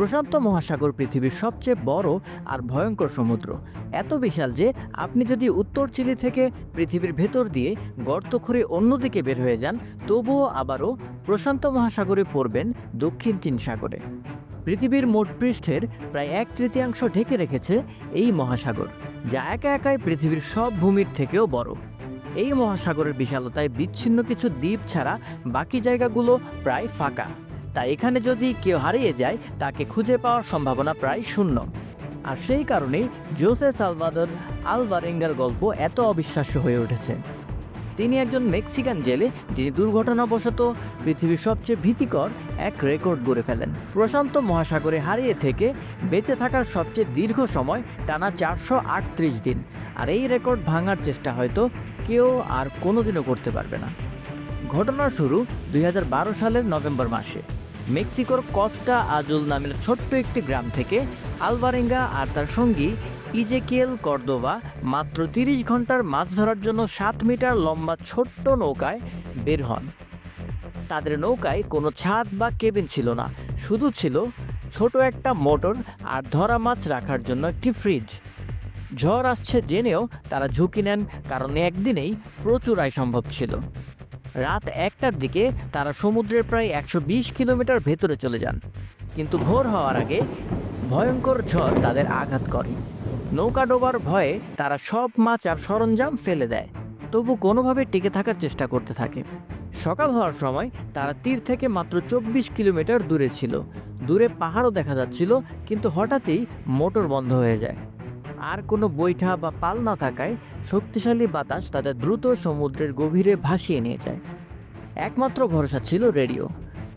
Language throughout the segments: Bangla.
প্রশান্ত মহাসাগর পৃথিবীর সবচেয়ে বড় আর ভয়ঙ্কর সমুদ্র। এত বিশাল যে আপনি যদি উত্তর চিলি থেকে পৃথিবীর ভেতর দিয়ে গর্ত খুঁড়ে অন্যদিকে বের হয়ে যান, তবুও আবারও প্রশান্ত মহাসাগরে পড়বেন দক্ষিণ চীন সাগরে। পৃথিবীর মোট পৃষ্ঠের প্রায় এক তৃতীয়াংশ ঢেকে রেখেছে এই মহাসাগর, যা একা একাই পৃথিবীর সব ভূমির থেকেও বড়। এই মহাসাগরের বিশালতায় বিচ্ছিন্ন কিছু দ্বীপ ছাড়া বাকি জায়গাগুলো প্রায় ফাঁকা। তাই এখানে যদি কেউ হারিয়ে যায়, তাকে খুঁজে পাওয়ার সম্ভাবনা প্রায় শূন্য। আর সেই কারণেই জোসে সালভাদর আলভারেঙ্গার গল্প এত অবিশ্বাস্য হয়ে উঠেছে। তিনি একজন মেক্সিকান জেলে, যিনি দুর্ঘটনাবশত পৃথিবীর সবচেয়ে ভীতিকর এক রেকর্ড গড়ে ফেলেন। প্রশান্ত মহাসাগরে হারিয়ে থেকে বেঁচে থাকার সবচেয়ে দীর্ঘ সময় টানা চারশো আটত্রিশ দিন। আর এই রেকর্ড ভাঙার চেষ্টা হয়তো কেউ আর কোনোদিনও করতে পারবে না। ঘটনার শুরু দুই হাজার বারো সালের নভেম্বর মাসে। মেক্সিকোর কস্টা আজুল নামের ছোট্ট একটি গ্রাম থেকে আলবারেঙ্গা আর তার সঙ্গী ইজেকিয়েল কর্দোভা মাত্র তিরিশ ঘণ্টার মাছ ধরার জন্য সাত মিটার লম্বা ছোট্ট নৌকায় বের হন। তাদের নৌকায় কোনো ছাদ বা কেবিন ছিল না, শুধু ছিল ছোট একটা মোটর আর ধরা মাছ রাখার জন্য একটি ফ্রিজ। ঝড় আসছে জেনেও তারা ঝুঁকি নেন কারণ একদিনেই প্রচুর আয় সম্ভব ছিল। রাত একটার দিকে তারা সমুদ্রের প্রায় একশো বিশ কিলোমিটার ভেতরে চলে যান। কিন্তু ভোর হওয়ার আগে ভয়ঙ্কর ঝড় তাদের আঘাত করে। নৌকা ডোবার ভয়ে তারা সব মাছ আর সরঞ্জাম ফেলে দেয়। তবু কোনোভাবে টিকে থাকার চেষ্টা করতে থাকে। সকাল হওয়ার সময় তারা তীর থেকে মাত্র চব্বিশ কিলোমিটার দূরে ছিল। দূরে পাহাড়ও দেখা যাচ্ছিল, কিন্তু হঠাৎই মোটর বন্ধ হয়ে যায়। আর কোনো বৈঠা বা পাল না থাকায় শক্তিশালী বাতাস তাদের দ্রুত সমুদ্রের গভীরে ভাসিয়ে নিয়ে যায়। একমাত্র ভরসা ছিল রেডিও।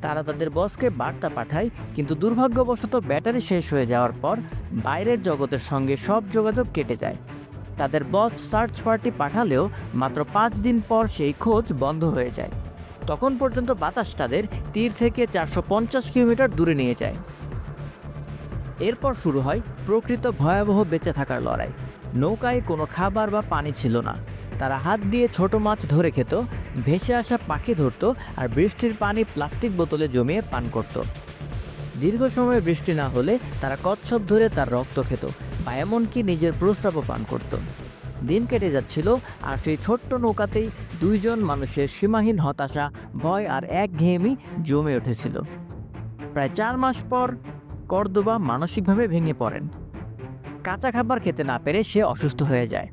তারা তাদের বসকে বার্তা পাঠায়, কিন্তু দুর্ভাগ্যবশত ব্যাটারি শেষ হয়ে যাওয়ার পর বাইরের জগতের সঙ্গে সব যোগাযোগ কেটে যায়। তাদের বস সার্চ পার্টি পাঠালেও মাত্র পাঁচ দিন পর সেই খোঁজ বন্ধ হয়ে যায়। তখন পর্যন্ত বাতাস তাদের তীর থেকে চারশো পঞ্চাশ কিলোমিটার দূরে নিয়ে যায়। এরপর শুরু হয় প্রকৃত ভয়াবহ বেঁচে থাকার লড়াই। নৌকায় কোনো খাবার বা পানি ছিল না। তারা হাত দিয়ে ছোট মাছ ধরে খেত, ভেসে আসা পাখি ধরতো আর বৃষ্টির পানি প্লাস্টিক বোতলে জমিয়ে পান করত। দীর্ঘ সময় বৃষ্টি না হলে তারা কচ্ছপ ধরে তার রক্ত খেত বা এমনকি নিজের প্রস্রাবও পান করত। দিন কেটে যাচ্ছিল আর সেই ছোট্ট নৌকাতেই দুইজন মানুষের সীমাহীন হতাশা, ভয় আর এক ঘেয়েমি জমে উঠেছিল। প্রায় চার মাস পর কর্দোবা মানসিকভাবে ভেঙে পড়েন। কাঁচা খাবার খেতে না পেরে সে অসুস্থ হয়ে যায়।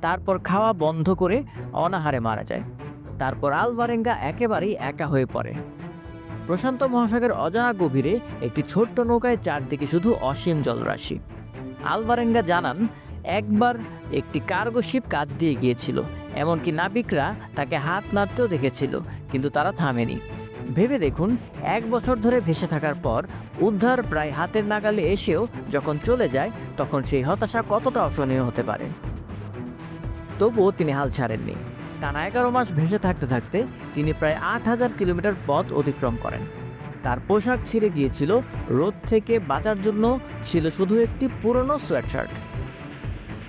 তারপর খাওয়া বন্ধ করে অনাহারে মারা যায়। তারপর আলবারেঙ্গা একেবারেই একা হয়ে পড়ে। প্রশান্ত মহাসাগরের অজানা গভীরে একটি ছোট্ট নৌকায় চারদিকে শুধু অসীম জলরাশি। আলবারেঙ্গা জানান, একবার একটি কার্গো শিপ কাজ দিয়ে গিয়েছিল, এমনকি নাবিকরা তাকে হাত নাড়তেও দেখেছিল, কিন্তু তারা থামেনি। ভেবে দেখুন, এক বছর ধরে ভেসে থাকার পর উদ্ধার প্রায় হাতের নাগালে এসেও যখন চলে যায়, তখন সেই হতাশা কতটা অসহনীয় হতে পারে। তবুও তিনি হাল ছাড়েননি। টানা এগারো মাস ভেসে থাকতে থাকতে তিনি প্রায় আট হাজার কিলোমিটার পথ অতিক্রম করেন। তার পোশাক ছিঁড়ে গিয়েছিল, রোদ থেকে বাঁচার জন্য ছিল শুধু একটি পুরনো সোয়েটশার্ট।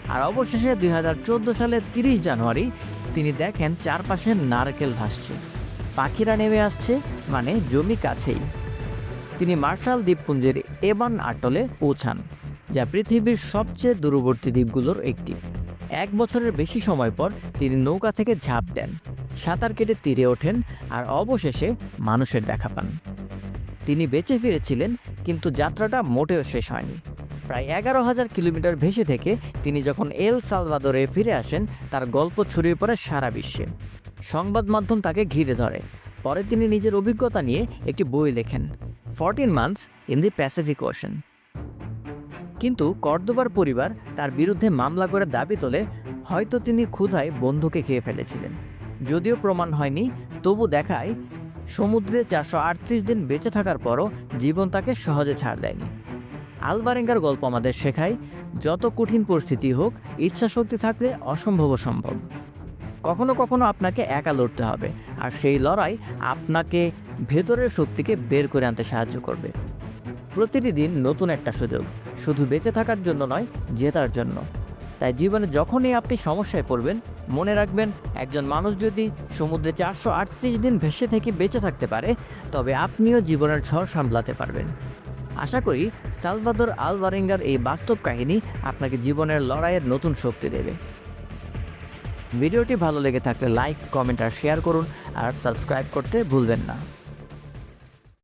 আর অবশেষে দুই হাজার চোদ্দ সালের তিরিশ জানুয়ারি তিনি দেখেন চারপাশে নারকেল ভাসছে। পাখিরা নেমে আসছে মানে জমি কাছেই। তিনি মার্শাল দ্বীপপুঞ্জের এবান আটলে পৌঁছান, যা পৃথিবীর সবচেয়ে দূরবর্তী দ্বীপগুলোর একটি। এক বছরের বেশি সময় পর তিনি নৌকা থেকে ঝাঁপ দেন, সাঁতার কেটে তীরে ওঠেন আর অবশেষে মানুষের দেখা পান। তিনি বেঁচে ফিরেছিলেন, কিন্তু যাত্রাটা মোটেও শেষ হয়নি। প্রায় এগারো হাজার কিলোমিটার ভেসে থেকে তিনি যখন এল সালভাদরে ফিরে আসেন, তার গল্প ছড়িয়ে পড়ে সারা বিশ্বে। সংবাদ মাধ্যম তাকে ঘিরে ধরে। পরে তিনি নিজের অভিজ্ঞতা নিয়ে একটি বই লেখেন, fourteen months in the Pacific ocean. কিন্তু কর্দোবার পরিবার তার বিরুদ্ধে মামলা করে দাবি তোলে, হয়তো তিনি ক্ষুধায় বন্ধুকে খেয়ে ফেলেছিলেন। যদিও প্রমাণ হয়নি, তবু দেখায়, সমুদ্রে চারশো আটত্রিশ দিন বেঁচে থাকার পরও জীবন তাকে সহজে ছাড় দেয়নি। আলবারেঙ্গার গল্প আমাদের শেখায়, যত কঠিন পরিস্থিতি হোক ইচ্ছা শক্তি থাকলে অসম্ভব সম্ভব। কখনো কখনো আপনাকে একা লড়তে হবে। আর সেই লড়াই আপনাকে ভেতরের শক্তিকে বের করে আনতে সাহায্য করবে। প্রতিটি দিন নতুন একটা সুযোগ। শুধু বেঁচে থাকার জন্য নয়, জেতার জন্য। তাই জীবনে যখনই আপনি সমস্যায় পড়বেন, মনে রাখবেন, একজন মানুষ যদি সমুদ্রে চারশো আটত্রিশ দিন ভেসে থেকে বেঁচে থাকতে পারে, তবে আপনিও জীবনের ঝড় সামলাতে পারবেন। আশা করি সালভাদর আলভারেঙ্গার এই বাস্তব কাহিনী আপনাকে জীবনের লড়াইয়ের নতুন শক্তি দেবে। ভিডিওটি ভালো লেগে থাকলে লাইক কমেন্ট আর শেয়ার করুন আর সাবস্ক্রাইব করতে ভুলবেন না।